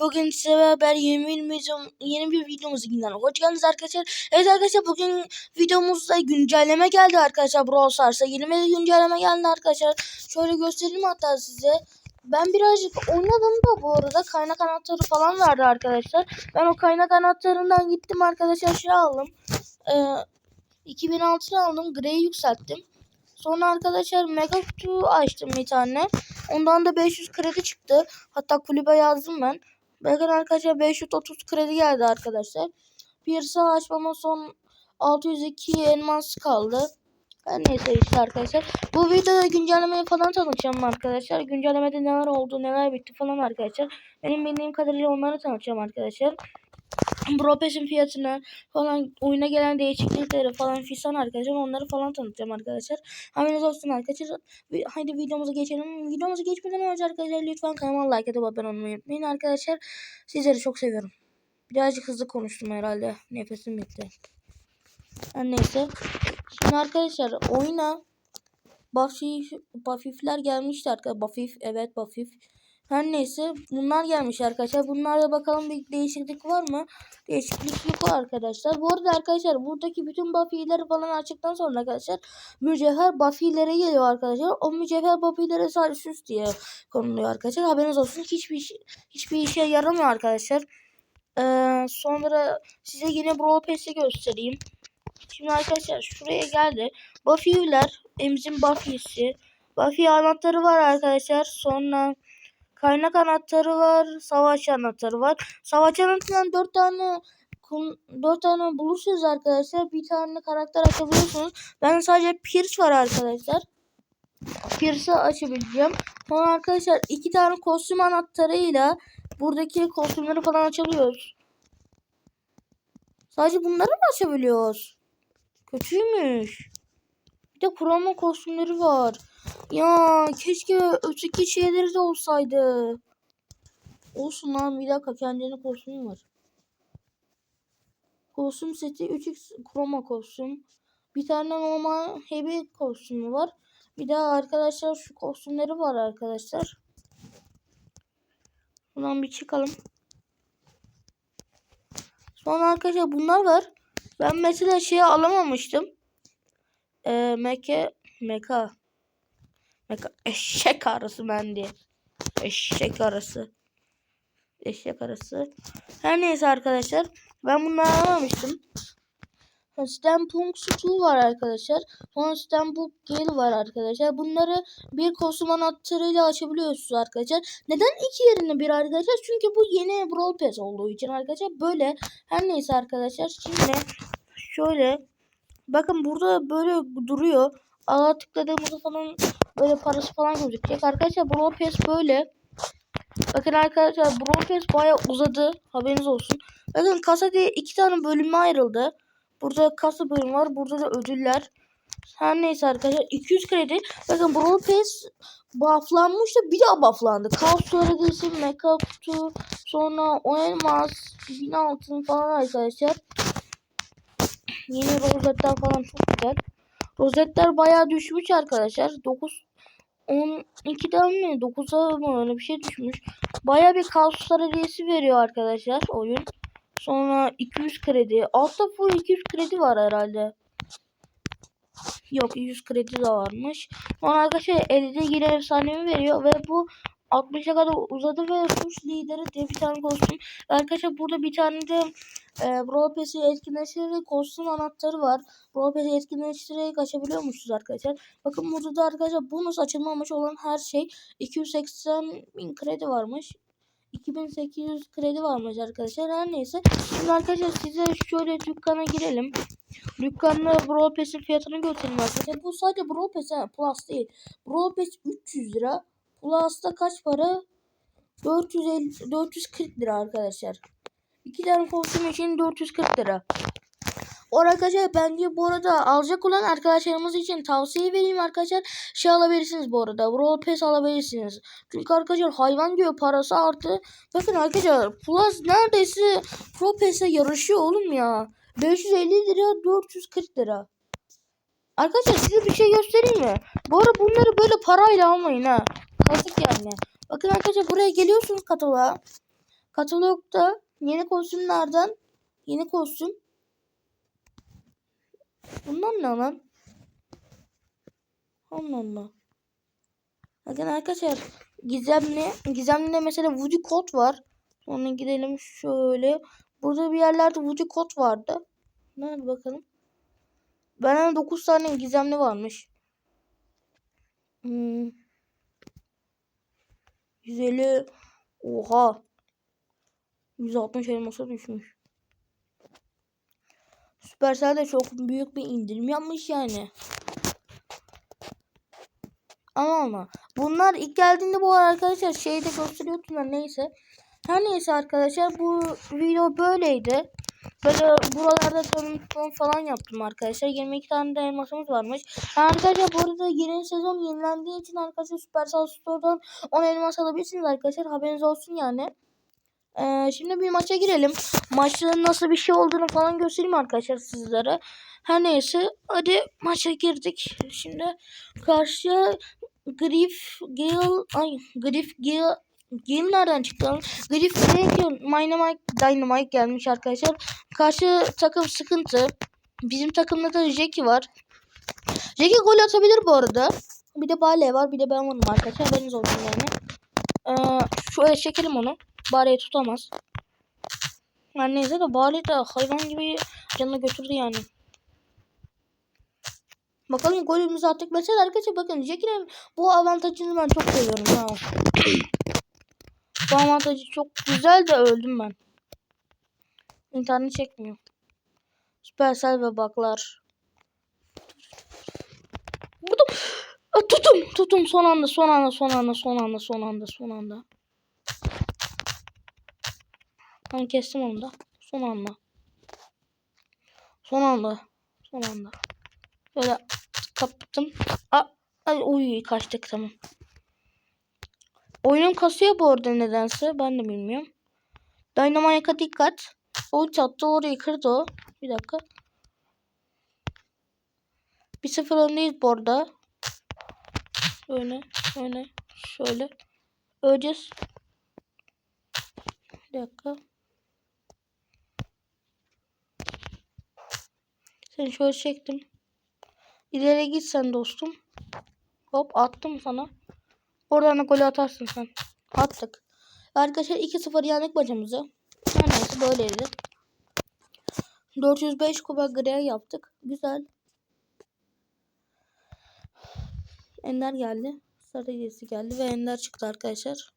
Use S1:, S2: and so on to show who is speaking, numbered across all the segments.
S1: Bugün size beraber yeni bir, video, yeni bir videomuz gidiyor. Hoş geldiniz arkadaşlar. Evet arkadaşlar bugün videomuzda güncelleme geldi arkadaşlar Brawl Stars'a. Yeni bir güncelleme geldi arkadaşlar. Şöyle göstereyim hatta size. Ben birazcık oynadım da bu arada kaynak anahtarı falan vardı arkadaşlar. Ben o kaynak anahtarından gittim arkadaşlar şey aldım. Ee, 2006'da aldım. Grey'i yükselttim. Sonra arkadaşlar Mega Kutu açtım bir tane. Ondan da 500 kredi çıktı. Hatta kulübe yazdım ben. Bakın arkadaşlar 530 kredi geldi arkadaşlar. Bir sağ açmama son 602 elmas kaldı. Her neyse işte arkadaşlar. Bu videoda güncellemeyi falan tanıtacağım arkadaşlar. Güncellemede neler oldu neler bitti falan arkadaşlar. Benim bildiğim kadarıyla onları tanıtacağım arkadaşlar. Bropes'in fiyatını falan oyuna gelen değişiklikleri falan fisan arkadaşlar onları falan tanıtacağım arkadaşlar. Haberiniz olsun arkadaşlar. Haydi videomuza geçelim. Videomuza geçmeden önce arkadaşlar lütfen kanalıma like atıp abone olmayı unutmayın arkadaşlar. Sizleri çok seviyorum. Birazcık hızlı konuştum herhalde. Nefesim bitti. Her neyse. Şimdi arkadaşlar oyuna Buffy, Buffy'ler gelmişti arkadaşlar. Buffy evet Buffy. Her neyse bunlar gelmiş arkadaşlar. Bunlarda bakalım bir değişiklik var mı? Değişiklik yok arkadaşlar. Bu arada arkadaşlar buradaki bütün Buffy'leri falan açtıktan sonra arkadaşlar mücevher Buffy'lere geliyor arkadaşlar. O mücevher Buffy'lere sadece süs diye konuluyor arkadaşlar. Haberiniz olsun. Hiçbir hiçbir işe yaramıyor arkadaşlar. Ee, sonra size yine Brawl Pass'i göstereyim. Şimdi arkadaşlar şuraya geldi. Buffy'ler, Emzin Buffy'si. Buffy anahtarı var arkadaşlar. Sonra Kaynak anahtarı var. Savaş anahtarı var. Savaş anahtarından 4 tane 4 tane bulursunuz arkadaşlar. Bir tane karakter açabiliyorsunuz. Ben sadece Pierce var arkadaşlar. Pierce'ı açabileceğim. Sonra arkadaşlar iki tane kostüm anahtarıyla buradaki kostümleri falan açabiliyoruz. Sadece bunları mı açabiliyoruz? Kötüymüş. Bir de kurama kostümleri var. Ya keşke öteki şeyleri de olsaydı. Olsun lan bir dakika kendine kostüm var. Kostüm seti 3x kroma kostüm. Bir tane normal heavy kostümü var. Bir daha arkadaşlar şu kostümleri var arkadaşlar. Buradan bir çıkalım. Sonra arkadaşlar bunlar var. Ben mesela şeyi alamamıştım. Ee, meke meka eşek arası ben diye. Eşek arası. Eşek arası. Her neyse arkadaşlar. Ben bunları alamamıştım. Stampunk Stu var arkadaşlar. Sonra Stampunk Gale var arkadaşlar. Bunları bir kostüm anahtarıyla açabiliyorsunuz arkadaşlar. Neden iki yerine bir arkadaşlar? Çünkü bu yeni Brawl Pass olduğu için arkadaşlar. Böyle her neyse arkadaşlar. Şimdi şöyle bakın burada böyle duruyor. Ağa tıkladığımızda falan böyle parası falan gözükecek. Arkadaşlar Brawl Pass böyle. Bakın arkadaşlar Brawl Pass baya uzadı. Haberiniz olsun. Bakın kasa diye iki tane bölüme ayrıldı. Burada kasa bölümü var. Burada da ödüller. Her neyse arkadaşlar 200 kredi. Bakın Brawl Pass bufflanmış da bir daha bufflandı. Kaos Öğretisi, Mecha Kutu, sonra o elmas, 1000 altın falan arkadaşlar. Yeni rozetler falan çok güzel. Rozetler bayağı düşmüş arkadaşlar. 9 12'den mi 9'a mı öyle bir şey düşmüş. Bayağı bir kaos hediyesi veriyor arkadaşlar oyun. Sonra 200 kredi. Altta full 200 kredi var herhalde. Yok 100 kredi de varmış. Sonra arkadaşlar elde yine efsanevi veriyor ve bu 60'a kadar uzadı ve suç lideri diye bir tane kostüm. Arkadaşlar burada bir tane de e, Brawl Pass'i etkinleştirerek kostüm anahtarı var. Brawl Pass'i etkinleştirerek açabiliyormuşuz arkadaşlar. Bakın burada da arkadaşlar bonus açılmamış olan her şey 280 bin kredi varmış. 2800 kredi varmış arkadaşlar. Her neyse. Şimdi arkadaşlar size şöyle dükkana girelim. Dükkanda Brawl Pass'in fiyatını göstereyim arkadaşlar. Bu sadece Brawl Pass Plus değil. Brawl Pass 300 lira. Plus'ta kaç para? 450 440 lira arkadaşlar. İki tane kostüm için 440 lira. O arkadaşlar bence bu arada alacak olan arkadaşlarımız için tavsiye vereyim arkadaşlar. Şey alabilirsiniz bu arada. Brawl Pass alabilirsiniz. Çünkü arkadaşlar hayvan diyor parası artı. Bakın arkadaşlar Plus neredeyse Pro Pass'e yarışıyor oğlum ya. 550 lira 440 lira. Arkadaşlar size bir şey göstereyim mi? Bu arada bunları böyle parayla almayın ha. Kazık yani. Bakın arkadaşlar buraya geliyorsunuz kataloğa. Katalogda yeni kostümlerden yeni kostüm. Bunlar ne lan? Allah Allah. Bakın arkadaşlar gizemli gizemli mesela Woody Code var. Sonra gidelim şöyle. Burada bir yerlerde Woody Code vardı. Nerede bakalım. Benden 9 tane gizemli varmış. Hmm. 150 Oha. 160 elmasa düşmüş. Supercell de çok büyük bir indirim yapmış yani. Ama ama. Bunlar ilk geldiğinde bu arkadaşlar şeyde gösteriyordum da neyse. Her neyse arkadaşlar bu video böyleydi. Böyle buralarda tanıtım falan yaptım arkadaşlar. 22 tane de elmasımız varmış. Arkadaşlar bu arada yeni sezon yenilendiği için arkadaşlar Supercell Store'dan 10 elmas alabilirsiniz arkadaşlar. Haberiniz olsun yani. Ee, şimdi bir maça girelim. Maçta nasıl bir şey olduğunu falan göstereyim arkadaşlar sizlere. Her neyse hadi maça girdik. Şimdi karşıya Griff Gale ay Griff Gale Gale nereden çıktı? lan? Griff Dynamite Dynamite gelmiş arkadaşlar. Karşı takım sıkıntı. Bizim takımda da Jackie var. Jackie gol atabilir bu arada. Bir de Bale var. Bir de ben varım arkadaşlar. Haberiniz olsun yani. Ee, şöyle çekelim onu. Bale'yi tutamaz. Yani neyse de Bale de hayvan gibi canına götürdü yani. Bakalım golümüzü attık. Mesela arkadaşlar bakın Jackie'nin bu avantajını ben çok seviyorum. Ha. bu avantajı çok güzel de öldüm ben. İnternet çekmiyor. Süpersel ve baklar. Tutum. Tutum. Tutum son anda son anda son anda son anda son anda son anda. Tamam kestim onu da. Son anda. Son anda. Son anda. Böyle kaptım. Aa, ay, uy kaçtık tamam. Oyunum kasıyor bu arada nedense. Ben de bilmiyorum. Dynamite'a dikkat. O çattı orayı kırdı o. Bir dakika. Bir sıfır öndeyiz bu arada. Öyle. Öyle. Şöyle. Öleceğiz. Bir dakika. Seni şöyle çektim. İleri git sen dostum. Hop attım sana. Oradan da golü atarsın sen. Attık. Arkadaşlar 2-0 yendik bacımızı. Her neyse böyleydi. 405 kupa grey yaptık. Güzel. Ender geldi. Sarı hediyesi geldi ve Ender çıktı arkadaşlar.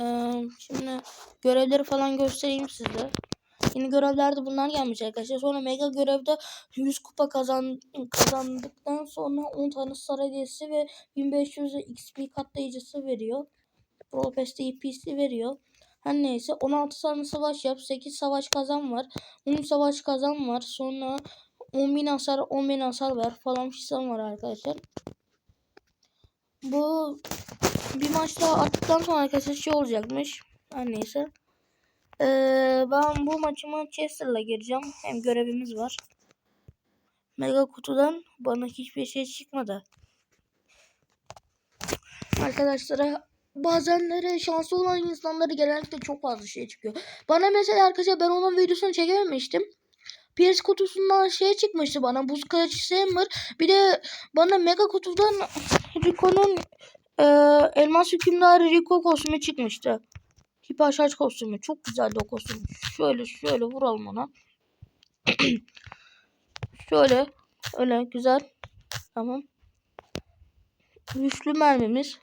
S1: Ee, şimdi görevleri falan göstereyim size. Yeni görevlerde bunlar gelmiş arkadaşlar. Sonra mega görevde 100 kupa kazan kazandıktan sonra 10 tane hediyesi ve 1500 XP katlayıcısı veriyor. Brawl Pass'te EP'si veriyor. Her neyse 16 tane savaş yap. 8 savaş kazan var. 10 savaş kazan var. Sonra 10.000 hasar 10.000 hasar ver falan fistan var arkadaşlar. Bu bir maç daha attıktan sonra arkadaşlar şey olacakmış. Her neyse. Ee, ben bu maçıma Chester'la gireceğim. Hem görevimiz var. Mega kutudan bana hiçbir şey çıkmadı. Arkadaşlara bazenleri şanslı olan insanları genellikle çok fazla şey çıkıyor. Bana mesela arkadaşlar ben onun videosunu çekememiştim. PS kutusundan şey çıkmıştı bana. Buz kılıç Simmer. Bir de bana mega kutudan Rico'nun e, elmas hükümdarı Rico kostümü çıkmıştı. Hiper şarj kostümü. Çok güzeldi o kostüm. Şöyle şöyle vuralım ona. şöyle. Öyle güzel. Tamam. Güçlü mermimiz.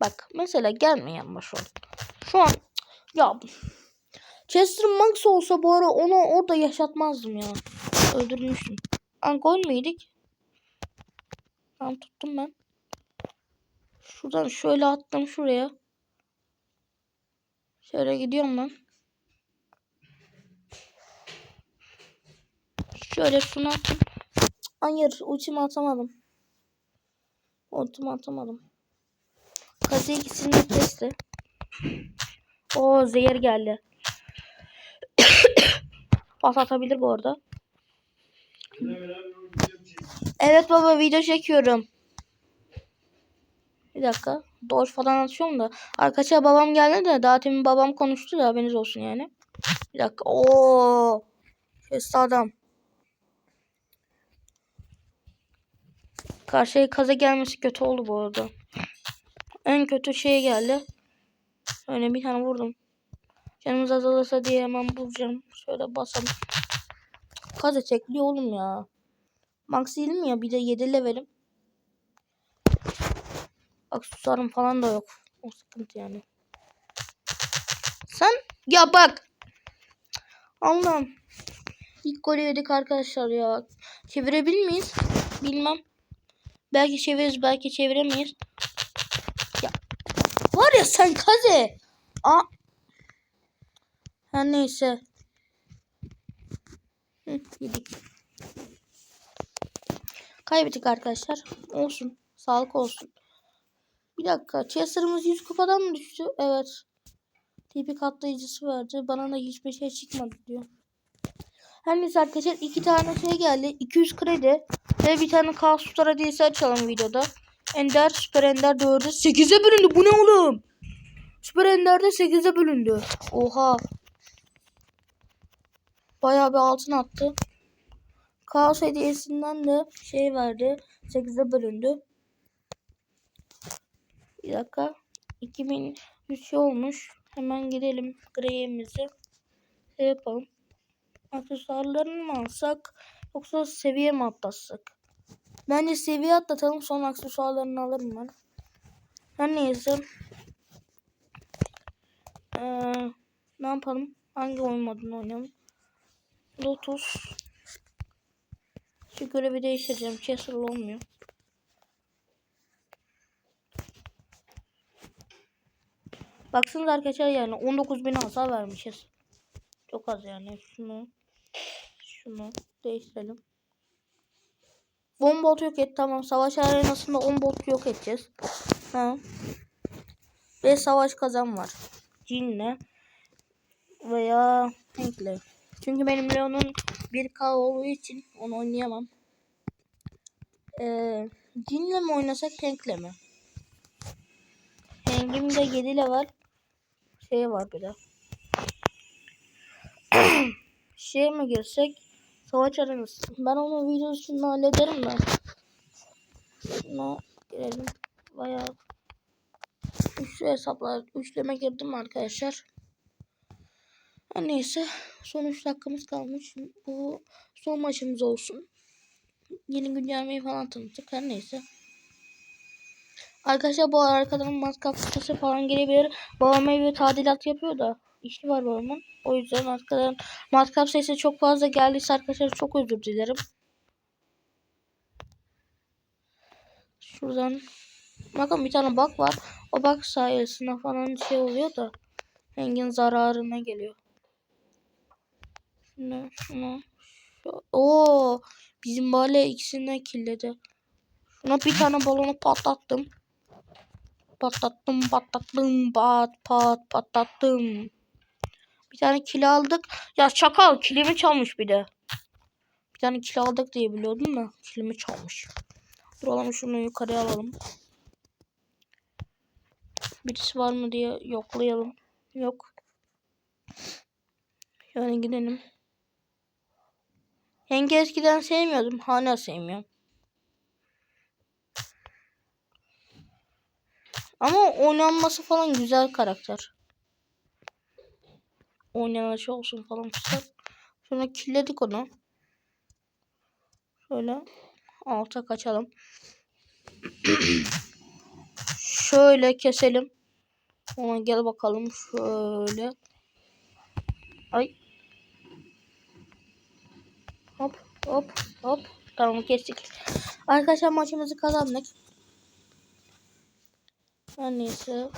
S1: Bak mesela gelmeyen baş oldu. Şu an ya Chester Monks olsa bu ara onu orada yaşatmazdım ya. Öldürmüştüm. An gol müydük? Tamam tuttum ben. Şuradan şöyle attım şuraya. Şöyle gidiyorum ben. Şöyle şunu attım. Hayır ultimi atamadım. Ultimi atamadım. Kaze ikisini de kesti. O zehir geldi. Pas atabilir bu arada. Evet baba video çekiyorum. Bir dakika. Dodge falan atıyorum da. Arkadaşlar babam geldi de daha demin babam konuştu da haberiniz olsun yani. Bir dakika. Oo. Şeste adam. Karşıya kaza gelmesi kötü oldu bu arada. En kötü şey geldi. Öyle bir tane vurdum. Canımız azalırsa diye hemen bulacağım. Şöyle basalım. Kaza çekliyor oğlum ya. Max değilim ya bir de 7 levelim. Aksesuarım falan da yok. O sıkıntı yani. Sen ya bak. Allah'ım. İlk golü yedik arkadaşlar ya. Çevirebilir miyiz? Bilmem. Belki çeviririz belki çeviremeyiz. Ya. Var ya sen kaze. Aa. Her neyse. Hı, yedik. Kaybettik arkadaşlar. Olsun. Sağlık olsun. Bir dakika. Chester'ımız 100 kupadan mı düştü? Evet. Tipi katlayıcısı verdi. Bana da hiçbir şey çıkmadı diyor. Her neyse arkadaşlar iki tane şey geldi. 200 kredi ve bir tane kaos tutar hediyesi açalım videoda. Ender, Süper Ender 4'e 8'e bölündü. Bu ne oğlum? Süper Ender'de 8'e bölündü. Oha. Bayağı bir altın attı. Kaos hediyesinden de şey verdi. 8'e bölündü. Bir dakika. 2000 şey olmuş. Hemen gidelim greyimizi. Şey yapalım. Aksesuarlarını mı alsak yoksa seviye mi atlatsak? Bence seviye atlatalım sonra aksesuarlarını alırım ben. Her neyse. Ee, ne yapalım? Hangi oyun modunu oynayalım? Lotus. Şu görevi değiştireceğim. Chester'lı olmuyor. Baksanıza arkadaşlar yani 19.000 hasar vermişiz. Çok az yani. Şunu şunu değiştirelim. 10 bot yok et tamam. Savaş arenasında 10 bot yok edeceğiz. Ha. Ve savaş kazan var. Cinle veya Hank'le. Çünkü benim Leon'un 1K olduğu için onu oynayamam. Ee, Jin'le mi oynasak Hank'le mi? Hank'imde 7 level şey var bir de. şey mi girsek? Savaş aranız. Ben onu videosunu hallederim ben. Şuna girelim. Bayağı üçlü hesaplar. Üçleme girdim arkadaşlar. Neyse. Son 3 dakikamız kalmış. Bu son maçımız olsun. Yeni güncellemeyi falan tanıttık. Her neyse. Arkadaşlar bu arkadan matkap sitesi falan gelebilir. Babam evi tadilat yapıyor da işi var babamın. O yüzden arkadan matkap sesi çok fazla geldiyse arkadaşlar çok özür dilerim. Şuradan bakın bir tane bak var. O bak sayesinde falan şey oluyor da rengin zararına geliyor. Şunu şunu. Şu, Oo, bizim bale ikisinden killedi. Şuna bir tane balonu patlattım. Patlattım patlattım pat pat patlattım. Bir tane kil aldık. Ya çakal kilimi çalmış bir de. Bir tane kil aldık diye biliyordum da kilimi çalmış. Duralım şunu yukarıya alalım. Birisi var mı diye yoklayalım. Yok. Şöyle gidelim. Yenge eskiden sevmiyordum. Hala sevmiyorum. Ama oynanması falan güzel karakter. Oynanışı olsun falan güzel. Sonra killedik onu. Şöyle alta kaçalım. Şöyle keselim. Ona gel bakalım şöyle. Ay. Hop hop hop. Tamam kestik. Arkadaşlar maçımızı kazandık. Her neyse.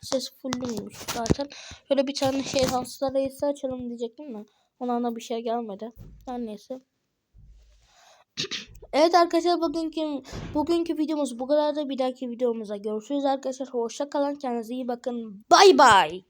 S1: Ses fullüymüş zaten. Şöyle bir tane şey danslar reisi açalım diyecektim de. Ona da bir şey gelmedi. Her neyse. evet arkadaşlar bugünkü bugünkü videomuz bu kadar da bir dahaki videomuzda görüşürüz arkadaşlar. Hoşça kalın. Kendinize iyi bakın. Bay bay.